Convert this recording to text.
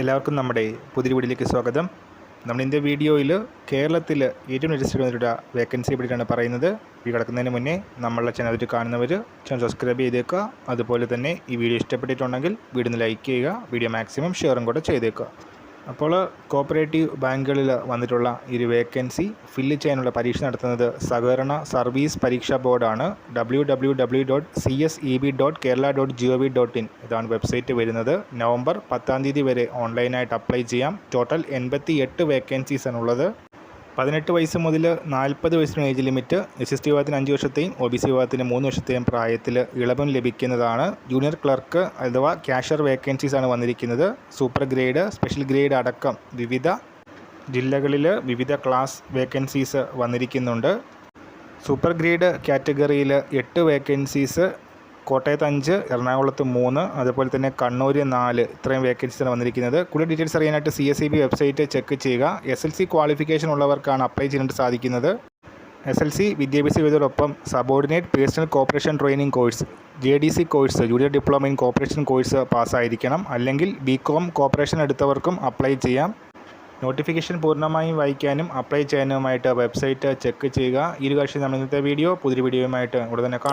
എല്ലാവർക്കും നമ്മുടെ പുതിയ വീഡിയോയിലേക്ക് സ്വാഗതം. നമ്മൾ ഇന്നത്തെ വീഡിയോയിൽ കേരളത്തിൽ ഏറ്റവും രജിസ്റ്റർ വന്നിട്ടുള്ള വേക്കൻസിയെ പറ്റിയിട്ടാണ് പറയുന്നത്. ഈ കിടക്കുന്നതിന് മുന്നേ നമ്മളുടെ ചാനൽ കാണുന്നവർ ചാനൽ സബ്സ്ക്രൈബ് ചെയ്തേക്കുക. അതുപോലെ തന്നെ ഈ വീഡിയോ ഇഷ്ടപ്പെട്ടിട്ടുണ്ടെങ്കിൽ വീഡിയോ ലൈക്ക് ചെയ്യുക. വീഡിയോ മാക്സിമം ഷെയറും കൂടെ ചെയ്തേക്കുക. അപ്പോൾ കോപ്പറേറ്റീവ് ബാങ്കുകളിൽ വന്നിട്ടുള്ള ഒരു വേക്കൻസി ഫില്ല് ചെയ്യാനുള്ള പരീക്ഷ നടത്തുന്നത് സഹകരണ സർവീസ് പരീക്ഷാ ബോർഡാണ്. W W W dot C S E B dot Kerala dot G O V dot in ഇതാണ് വെബ്സൈറ്റ് വരുന്നത്. നവംബർ പത്താം തീയതി വരെ ഓൺലൈനായിട്ട് അപ്ലൈ ചെയ്യാം. ടോട്ടൽ എൺപത്തി എട്ട് വേക്കൻസീസാണ് ഉള്ളത് പതിനെട്ട് വയസ്സ് മുതൽ നാൽപ്പത് വയസ്സിന് age limit S S T വിഭാഗത്തിന് അഞ്ച് വർഷത്തെയും ഒ ബി സി വിഭാഗത്തിന് മൂന്ന് വർഷത്തെയും പ്രായത്തിൽ ഇളവും ലഭിക്കുന്നതാണ്. ജൂനിയർ ക്ലർക്ക് അഥവാ ക്യാഷർ ആണ് വന്നിരിക്കുന്നത്. സൂപ്പർ ഗ്രേഡ് സ്പെഷ്യൽ ഗ്രേഡ് അടക്കം വിവിധ ജില്ലകളിൽ വിവിധ ക്ലാസ് വേക്കൻസീസ് വന്നിരിക്കുന്നുണ്ട്. സൂപ്പർ ഗ്രേഡ് കാറ്റഗറിയിൽ എട്ട് വേക്കൻസീസ് കോട്ടയത്ത് അഞ്ച് എറണാകുളത്ത് മൂന്ന് അതുപോലെ തന്നെ കണ്ണൂർ നാല്. ഇത്രയും വേക്കൻസിയാണ് വന്നിരിക്കുന്നത്. കൂടുതൽ ഡീറ്റെയിൽസ് അറിയാനായിട്ട് C S B website check ചെയ്യുക. എസ് എൽ സി ക്വാളിഫിക്കേഷൻ ഉള്ളവർക്കാണ് അപ്ലൈ ചെയ്യാനായിട്ട് സാധിക്കുന്നത്. എസ് എൽ സി വിദ്യാഭ്യാസ യോഗ്യതയോടൊപ്പം subordinate personnel cooperation training course J D C course junior diploma in cooperation course പാസ്സായിരിക്കണം. അല്ലെങ്കിൽ ബി കോം കോപ്പറേഷൻ എടുത്തവർക്കും apply ചെയ്യാം. Notification പൂർണമായും വായിക്കാനും അപ്ലൈ ചെയ്യാനുമായിട്ട് വെബ്സൈറ്റ് ചെക്ക് ചെയ്യുക. ഈ ഒരു നമ്മൾ ഇന്നത്തെ വീഡിയോ പുതിയ വീഡിയോയുമായിട്ട് ഉടനെ കാണാം.